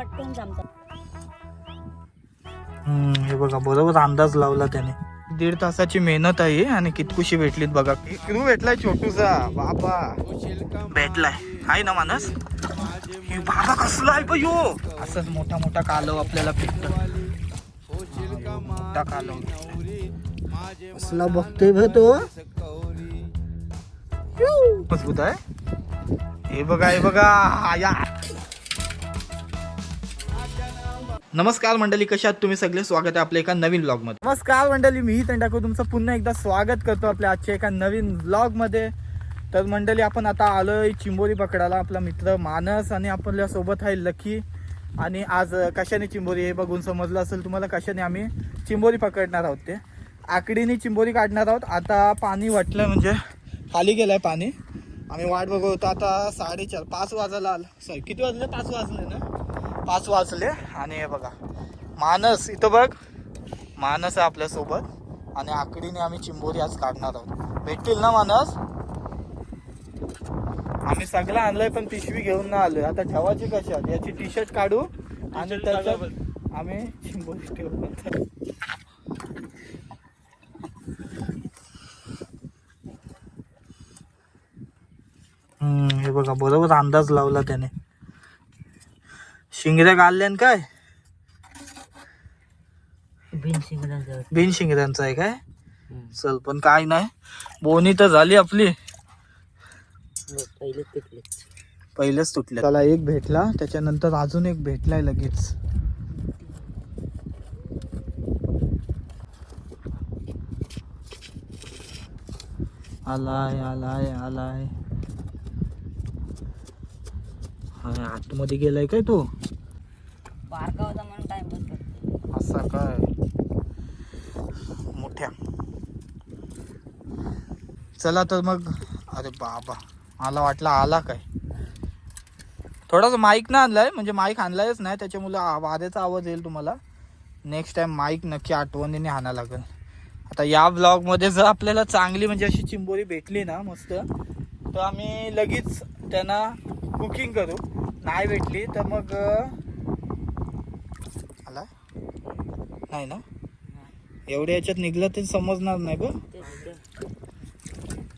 पटकन जमतात हम्म, हे बघा बरोबर अंदाज लावला त्याने. दीड तासाची मेहनत आहे आणि कितकुशी भेटलीत बघा. किरू भेटलाय छोटूसा. बाबा. भेटलाय. आहे ना माणस बाबा कसला आहे बयो असंच मोठा मोठा कालव आपल्याला भेटत मोठा कालव. असला बघतोय भे तो. मजबूत आहे. हे बघा हे बघा. या. नमस्कार मंडळी कशा आहात तुम्ही सगळे? स्वागत आहे आपल्या एका नवीन ब्लॉगमध्ये नमस्कार मंडळी मी टाकू तुमचं पुन्हा एकदा स्वागत करतो आपल्या आजच्या एका नवीन ब्लॉगमध्ये तर मंडळी आपण आता आलोय चिंबोरी पकडायला आपला मित्र मानस आणि आपल्यासोबत आहे लकी. आणि आज कशाने चिंबोरी हे बघून समजलं असेल तुम्हाला कशाने आम्ही चिंबोरी पकडणार आहोत ते. आकडीने चिंबोरी काढणार आहोत. आता पाणी वाटलं म्हणजे खाली गेलंय पाणी. आम्ही वाट बघत होतो आता साडेचार पाच वाजायला आलं. सॉरी किती वाजले? पाच वाजले ना? पाच वाजले आणि हे बघा मानस इथं बघ मानस आहे आपल्यासोबत आणि आकडीने आम्ही चिंबोरी आज काढणार आहोत. भेटतील ना मानस? आम्ही सगळं आणलंय पण पिशवी घेऊन ना आलोय. आता ठेवायची कशात याची टी शर्ट काढू आणि त्याच्यात आम्ही चिंबोरी ठेवू हम्म, हे बघा बरोबर अंदाज लावला त्याने. शिंगऱ्या काढल्यान काय? बिन शिंगऱ्यांचा आहे काय? चल पण काय नाही. बोनी तर झाली आपली. पहिलेच तुटले. त्याला एक भेटला. त्याच्यानंतर अजून एक भेटलाय लगेच. आलाय आलाय आलाय. आतमध्ये गेलाय काय तो? बारका होता म्हणून असा काय? मोठ्या. चला तर मग अरे बाबा मला वाटलं आला काय? थोडासा माईक ना आणलाय म्हणजे माईक आणलायच नाही त्याच्यामुळे वाऱ्याचा आवाज येईल तुम्हाला. नेक्स्ट टाइम माईक नक्की आठवणीने आणा लागेल. आता या ब्लॉगमध्ये जर आपल्याला चांगली म्हणजे अशी चिंबोरी भेटली ना मस्त तर आम्ही लगेच त्यांना कुकिंग करू. नाही भेटली तर मग आला? नाही ना? एवढ्या याच्यात निघलं ते समजणार नाही ब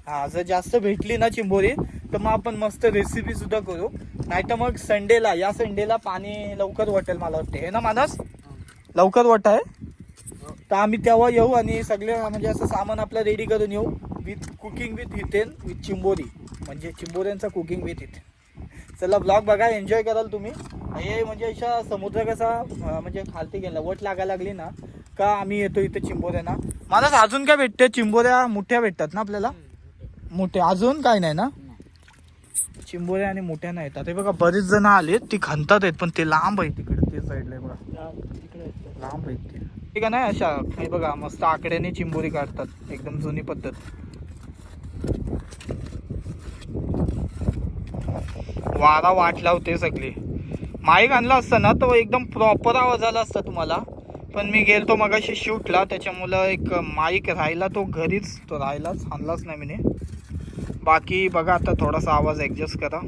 हा जर जास्त भेटली ना चिंबोरी तर मग आपण मस्त रेसिपी सुद्धा करू. नाही तर मग संडेला या संडेला पाणी लवकर वाटेल मला वाटते. हे ना मानस? लवकर वाट आहे तर आम्ही तेव्हा येऊ आणि सगळे म्हणजे असं सामान आपलं रेडी करून येऊ. With cooking with Hiten with चिंबोरी. म्हणजे चिंबोऱ्यांचा कुकिंग विथ इथे चला ब्लॉग बघा एन्जॉय कराल तुम्ही. हे म्हणजे अशा समुद्र कसा म्हणजे खालती गेला वट लागायला लागली ना का आम्ही येतो इथे चिंबोऱ्याना मला अजून काय भेटते चिंबोऱ्या मोठ्या भेटतात ना आपल्याला? मोठ्या अजून काय नाही ना? चिंबोऱ्या आणि मोठ्या नाही येतात. हे बघा बरेच जण आले ती खणतात आहेत पण ते लांब आहे तिकडे ते साईडला बघा. लांब आहेत ते. ठीक आहे ना अशा हे बघा मस्त आकड्याने चिंबोरी काढतात एकदम जुनी पद्धत. वारा वाट लावते सगळी. माईक आणला असता ना तो एकदम प्रॉपर आवाज आला असता तुम्हाला. पण मी गेलतो मगाशी शूटला त्याच्यामुळं एक माईक राहिला तो घरीच तो राहिलाच आणलाच नाही मी बाकी बघा आता थोडासा आवाज ॲडजस्ट करा.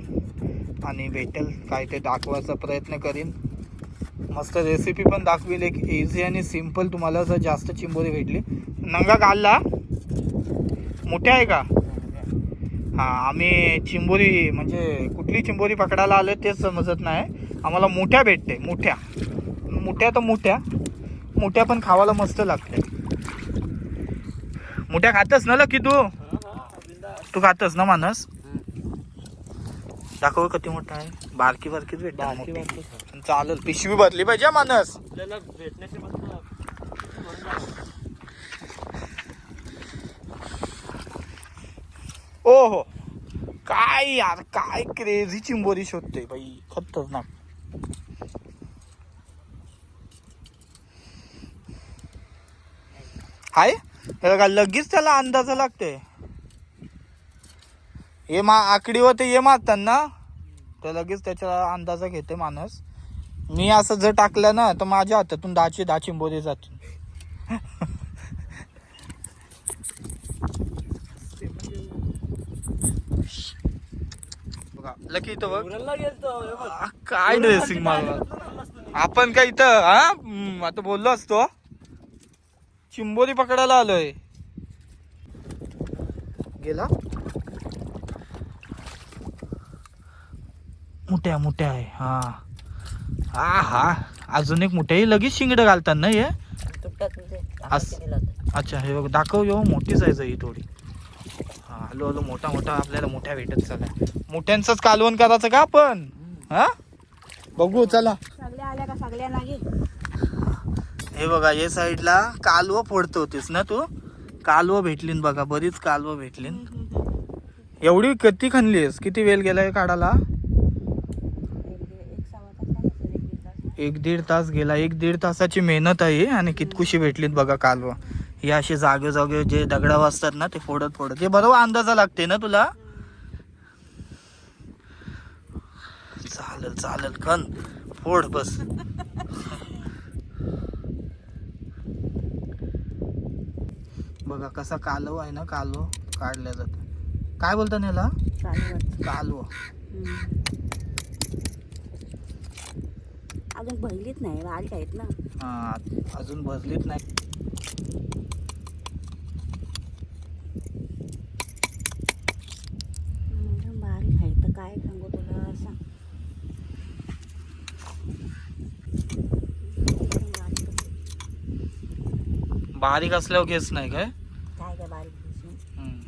आणि भेटेल काय ते दाखवायचा प्रयत्न करीन. मस्त रेसिपी पण दाखवील एक इझी आणि सिंपल तुम्हाला जर जास्त चिंबोरी भेटली. नंगा घालला मोठ्या आहे का? हा आम्ही चिंबोरी म्हणजे कुठली चिंबोरी पकडायला आलो तेच समजत नाही. आम्हाला मोठ्या भेटते मोठ्या. मोठ्या तर मोठ्या. मोठ्या पण खावायला मस्त लागते. मोठ्या खातस ना की तू? तू खातस ना मानस? दाखव किती मोठा आहे. बारकी बारकीच भेटते चालेल पिशवी भरली पाहिजे हा मानस ओ हो. काय यार काय क्रेझी चिंबोरी शोधते बाई खतरनाक. हाय का लगेच त्याला अंदाज लागते हे मा आकडीवर ते ये मारताना तर लगेच त्याच्या अंदाजा घेते माणूस. मी असं जर टाकलं ना तर माझ्या हातातून दहाची दहा चिंबोरी जाते बघा लकी इथं बघ. आ, काय ड्रेसिंग मारला? आपण काय इथं हा? हम्म, आता बोललो असतो. चिंबोरी पकडायला आलोय. गेला? मोठ्या मोठ्या आहे हा. हा हा. अजून एक मोठ्या लगेच शिंगड घालतात ना हे. तुटतात म्हणजे अच्छा हे बघ दाखव यो. मोठी साईज आहे ही थोडी. हा हॅलो हॅलो मोठा मोठा आपल्याला मोठ्या भेटत चला मोठ्यांचंच कालवण करायचं का आपण? हा? बघू चला. सगळ्या आल्या का सगळ्या नाही हे बघा या साईडला कालवं फोडतो होतीस ना तू? कालवं भेटलीन बघा बरीच कालवं भेटलीन. एवढी किती खणलीस? किती वेळ गेलाय काढायला? एक दीड तास गेला. एक दीड तासाची मेहनत आहे आणि कितकुशी भेटलीत बघा कालवं. हे असे जागे जागे जे दगडावर असतात ना ते फोडत फोडत. हे बरोबर अंदाजा लागते ना तुला? चालेल चालेल कन फोड बस. बघा कसा कालव आहे ना कालव काढल्या जात. काय बोलता याला चालू कालव. अजून बहिलीच नाही ना. हा अजून बसलीच नाही एकदम बारीक आहे तर काय सांगू तुला सांग एकदम बारीक आहे. बारीक असल्यावर केस नाही काय काय काय बारीक दिसून हम्म.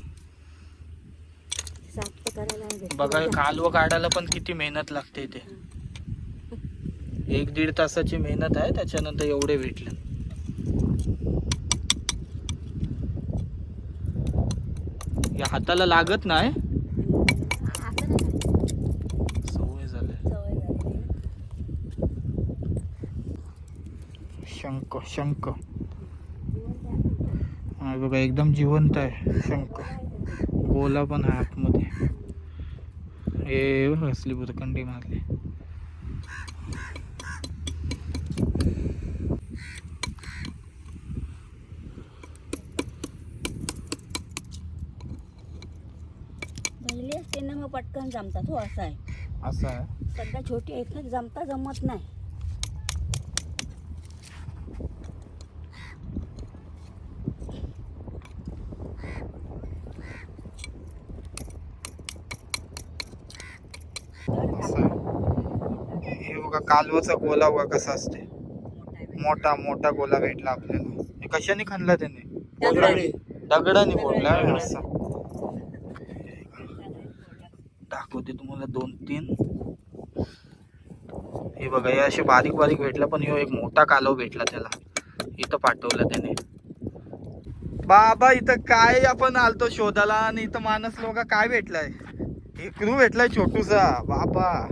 साफ तर करायला नाही भेटत. बघा हे कालवं काढायला पण किती मेहनत लागते ते एक दीड तासाची मेहनत आहे त्याच्यानंतर एवढे भेटले या हाताला लागत नाही आता नाही खात. सवय झाले सवय. शंक शंक जिवंत आहे. हा बघा एकदम जिवंत आहे शंक गोला पण आहे आतमध्ये. हे असली बुरकंडी मारली. पटकन जमतात हो असं आहे. असं आहे? सध्या छोटी आहेत ना जमता जमत नाही असं आहे हे बघा कालवाचा गोला बघा कसा असते? मोठा मोठा गोला भेटला आपल्याला. हे कशाने खाल्ला त्याने? दगडाने. दगडाने. फोडला असा. दाखवते तुम्हाला दोन तीन. हे बघा हे असे बारीक बारीक भेटला पण एक मोठा कालव भेटला त्याला. इथं पाठवलं त्याने. बाबा इथं काय आपण आलतो शोधाला आणि इथं माणस लोक काय भेटलाय? इकडू भेटलाय छोटूसा. बाबा.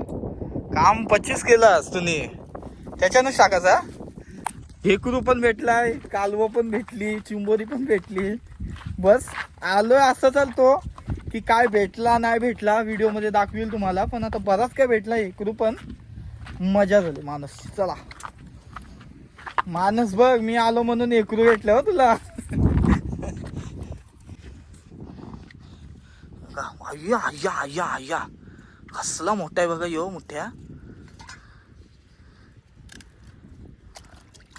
काम पच्चीस केलास तुम्ही. त्याच्यानंच टाकायचा हेकरू पण भेटलाय कालवं पण भेटली चिंबोरी पण भेटली. बस आलोय असं चालतो की काय भेटला नाही भेटला व्हिडिओमध्ये दाखवील तुम्हाला. पण आता बराच काय भेटला हेकरू पण. मजा झाली माणूस. चला. माणूस बघ मी आलो म्हणून एकरू भेटलं हो तुला. या या या या कसला मोठा आहे बघा यो मोठ्या.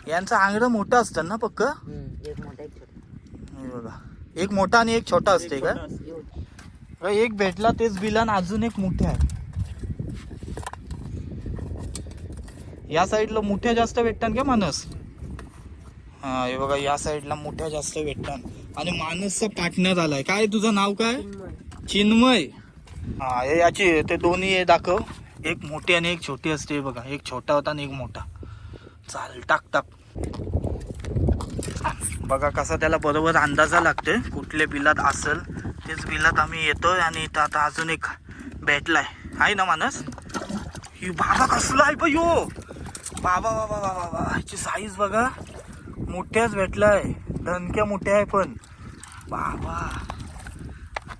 यांचं आंगडं मोठं असतं ना पक्क? एक मोठा एक छोटा. हे बघा. एक मोठा आणि एक छोटा असते का? एक भेटला तेच बिलान अजून एक मोठे आहे या साईडला मोठ्या जास्त भेटतात का माणूस? हा हे बघा या साईडला मोठ्या जास्त भेटतात. आणि माणूसचा पार्टनर आलाय काय तुझं नाव काय? चिन्मय. हा हे याची ते दोन्ही हे दाखव. एक मोठी आणि एक छोटी असते बघा. एक छोटा होता आणि एक मोठा. चाल टाक टाक. बघा कसा त्याला बरोबर अंदाजा लागतोय. कुठल्या बिलात असेल तेच बिलात आम्ही येतोय आणि इथं आता अजून एक भेटलाय. आहे ना मानस? ही बाबा कसला आहे पण यो. बाबा बाबा बाबा बाबा. ह्याची साईज बघा. मोठ्याच भेटलाय. दणक्या मोठ्या आहे पण. बाबा.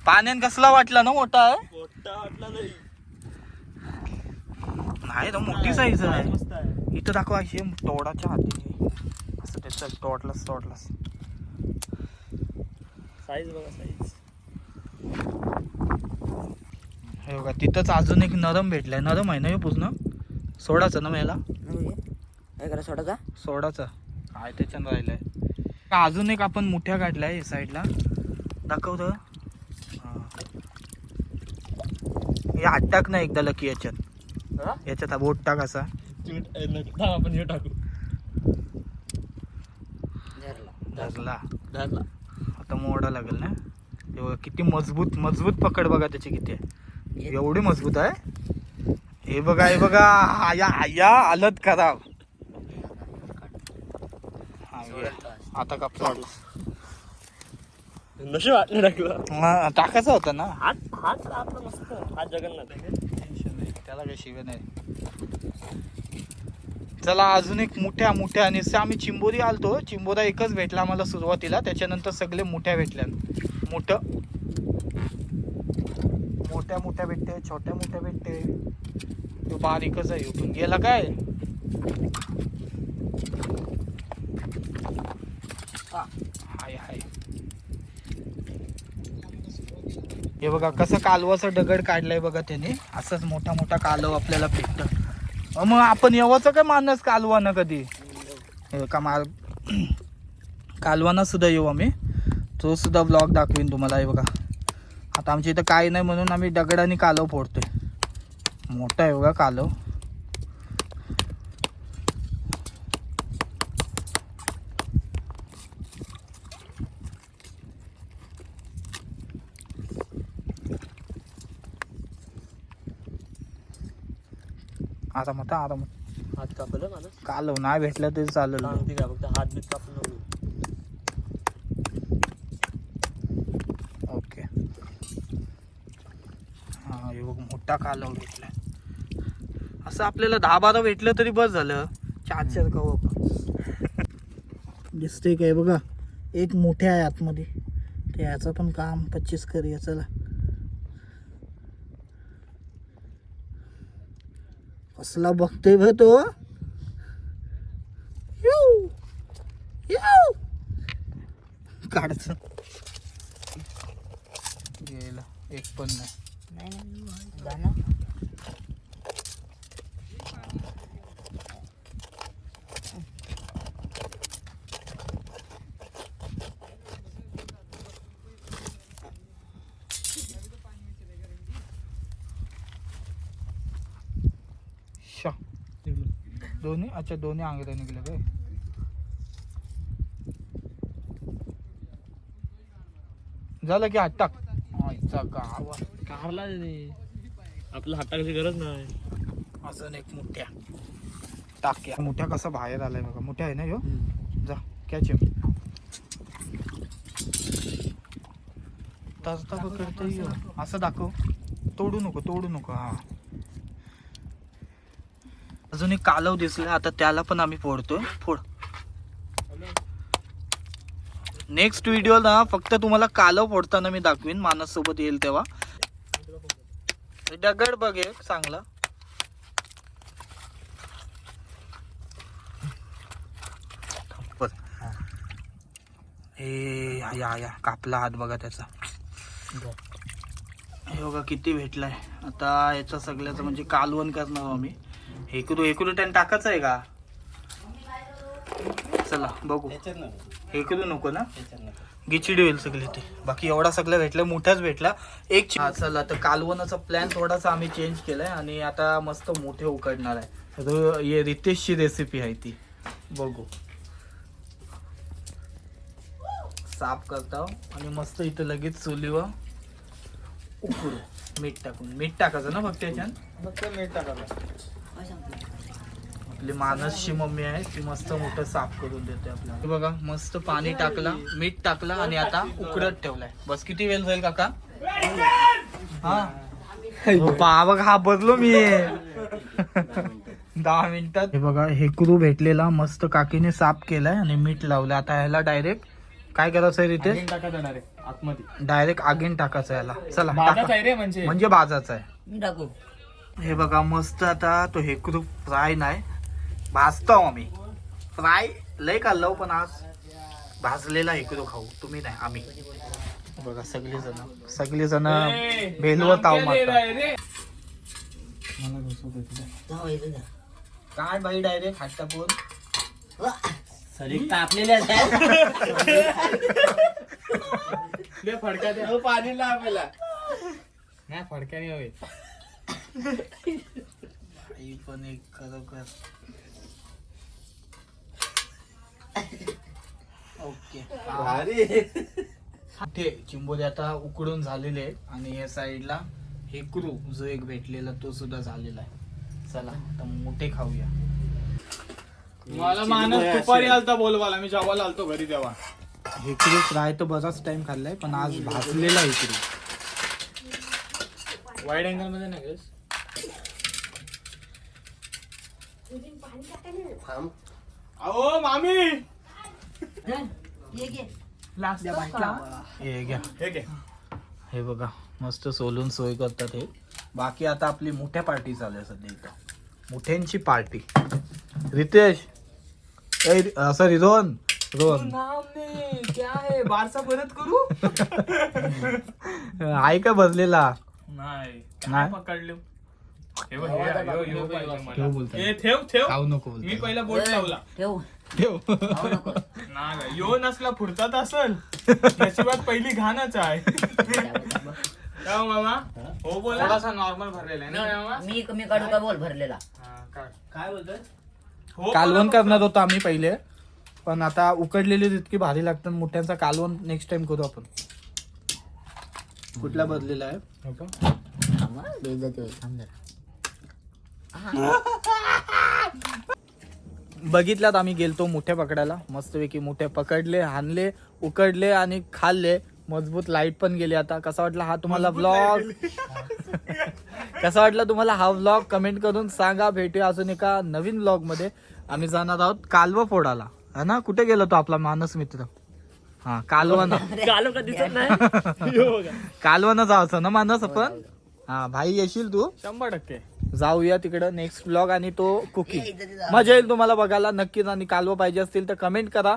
पाण्यात कसला वाटला ना मोठा आहे नाही. ना मोठी साईज आहे. इथं दाखवा अशी तोडाच्या हाती असं त्याचं तोडलास तोडलास. साईज बघा साईज हे बघा तिथंच अजून एक नरम भेटलाय. नरम आहे ना हे पूर्ण? सोडायचं ना मला करा सोडाचा सोडाचा काय त्याच्यानं राहिलाय? का अजून एक आपण मुठ्या काढलाय साईडला? दाखवतो हे. हात टाक ना एकदा लकी याच्यात. याच्यात हा बोट टाक असा. आपण हे टाकू. धरला. धरला. धरला. आता मोडा लागेल ना? हे बघा, किती मजबूत मजबूत पकड बघा त्याची किती आहे. एवढी मजबूत आहे? हे बघा हे बघा. आया आया हालत खराब. हा. आता कापसा नशे वाटणे टाकलं. हा, टाकायचा होता ना? हात हात आपला मस्त. हात जगन्नाथ आहे टेन्शन नाही. त्याला काही शिवे नाही. चला अजून एक मोठ्या मोठ्या आणि आम्ही चिंबोरी आलतो. चिंबोरा एकच भेटला आम्हाला सुरुवातीला. त्याच्यानंतर सगळे मोठ्या भेटल्या. मोठं. मोठ्या मोठ्या भेटते छोट्या मोठ्या भेटते. तो बारीकच आहे. उठून गेला काय? हाय हाय. हे बघा कसं कालवाचं दगड काढलंय बघा त्याने. असंच मोठा मोठा कालव आपल्याला भेटतं. मग आपण येवाचं काय मानस कालवानं कधी? हे बघा मार कालवाना सुद्धा येऊ आम्ही. तो सुद्धा ब्लॉग दाखवीन तुम्हाला हे बघा. आता आमच्या इथं काही नाही म्हणून आम्ही दगडाने कालव फोडतोय. मोठा आहे बघा कालव. आरामात आरामात हात कापलं माझं? कालव नाही भेटलं तरी चालेल. सांगते का फक्त हात बीत कापून नको ओके. हा हे बघ मोठा कालव भेटलाय असं आपल्याला दहा बारा भेटलं तरी बस झालं. चार चार कव दिसते काय बघा एक मोठ्या आहे आतमध्ये. ते याचं पण काम पच्चीस करूया चला कसला बघतोय बघ तो. येऊ. येऊ. काढचं गेला. एक पण नाही नाही नाही जाणं शा दोन्ही? अच्छा दोन्ही आंगड्या निघल्या काय? झालं की हात टाक. आईचा गावा. कारला रे आपल्या हात टाकायची गरज नाही. अजून एक मोठ्या टाक्या मोठ्या कसा बाहेर आलाय बघा. मोठ्या आहे ना ह्यो? जा कॅच ताजता पकडतो ह्यो. असं दाखव. तोडू नको तोडू नको. हा. अजून एक कालव दिसला आता त्याला पण आम्ही फोडतोय. फोड. नेक्स्ट व्हिडिओला फक्त तुम्हाला कालव फोडताना मी दाखवीन मानस सोबत येईल तेव्हा. दगड बघ एक चांगला. ए या या या. कापला हात बघा त्याचा. हे बघा किती भेटलाय. आता याचा सगळ्याचं म्हणजे कालवण करणार आम्ही. हेकुरू हेकुरू टॅन टाकायचं आहे का? चला बघू. हेकुरू नको. ना? गिचिडी होईल सगळी ते. बाकी एवढा सगळं भेटलं मोठाच भेटला एक हा, चला तर कालवणाचा प्लॅन थोडासा आम्ही चेंज केलाय आणि आता मस्त मोठे उकडणार आहे. हे रितेशची रेसिपी आहे ती. बघू. साफ करता आणि मस्त इथं लगेच चुलीवर उकडू. मीठ टाकून. मीठ टाकायचं ना फक्त याच्यात? फक्त मीठ सांगतो आपली मानसची मम्मी आहे ती मस्त मोठं साफ करून देते आपल्याला. हे बघा मस्त पाणी टाकलं मीठ टाकलं आणि आता उकडत ठेवलाय. बस किती वेळ जाईल काका? हा? बा हा बदलो मी. दहा मिनिटात. हे बघा हेकरू भेटलेला मस्त काकीने साफ केलाय आणि मीठ लावलं आता ह्याला डायरेक्ट काय करायचं आहे आतमध्ये. डायरेक्ट आगीन टाकायचं याला. चला म्हणजे. म्हणजे बाजाचा आहे. मी टाकू. हे बघा मस्त आता तो हेकरू फ्राय नाही. भाजतो आम्ही. फ्राय लय खाल्लो पण आज. भाजलेला हेकरू खाऊ. तुम्ही नाही आम्ही. बघा सगळे जण सगळे जण ताव मारतात जा काय बाई डायरेक्ट हाटापूर सरी तापलेल्या फडका द्या पाणी लावायला. नाही फडक्याने हवे आई पण एक खरोखर ओके. ते चिंबोरी आता उकडून झालेले आहेत आणि या साईडला हेकरू जो एक भेटलेला तो सुद्धा झालेला आहे. चला आता मोठे खाऊया. मला मानस दुपारी आलता बोलवाला मी जेवायला आलतो घरी तेव्हा. हेकरू फ्राय तर बराच टाइम खाल्लाय पण आज भाजलेला हेकरू वाईड अँगलमध्ये नाही गं? अहो मामी! हे घ्या हे हे बघा मस्त सोलून सोय करतात हे. बाकी आता आपली मोठ्या पार्टी चालू आहे सध्या इथं. मोठ्यांची पार्टी. रितेश. ए सॉरी रोहन. रोहन. क्या है? बारसा परत करू? आहे का बसलेला नाही. पकडले. ठेव ठेव ठेव खाऊ नको मी. पहिला बोट लावला. ठेव. ठेव. नाही यो नसला फुरतात असल नशिबात पहिली घाणच आहे. काय हो मामा. हो बोला. थोडासा नॉर्मल भरलेला आहे ना मामा? मी मी काढू का बोल भरलेला? हा, काय काय बोलतोय? हो कालवण बोला करणार होतो आम्ही पहिले. पण आता उकडलेली इतकी भारी लागतात. मोठ्यांचा कालवण नेक्स्ट टाइम करू आपण. कुठला बदलेला आहे. थांब हा, बघितल्यात आम्ही गेलतो मोठ्या पकडायला. मस्तपैकी मोठे पकडले हाणले उकडले आणि खाल्ले. मजबूत लाइट पण गेली आता. कसा वाटला हा तुम्हाला ब्लॉग कसा वाटला तुम्हाला हा व्लॉग कमेंट करून सांगा. भेटूया अजून एका नवीन व्लॉगमध्ये. आम्ही जाणार आहोत कालवा फोडाला. हा ना? कुठे गेलो तो आपला मानस मित्र? हा कालवना. कालो का दिसत नाही? यो बघा. कालवना जायचं ना मानस आपण? हा भाई येशील तू? शंभर टक्के. जाऊया तिकडं नेक्स्ट ब्लॉग आणि तो कुकिंग मजा येईल तुम्हाला बघायला. नक्कीच आणि कालवा पाहिजे असतील तर कमेंट करा.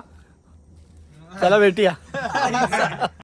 चला भेटूया.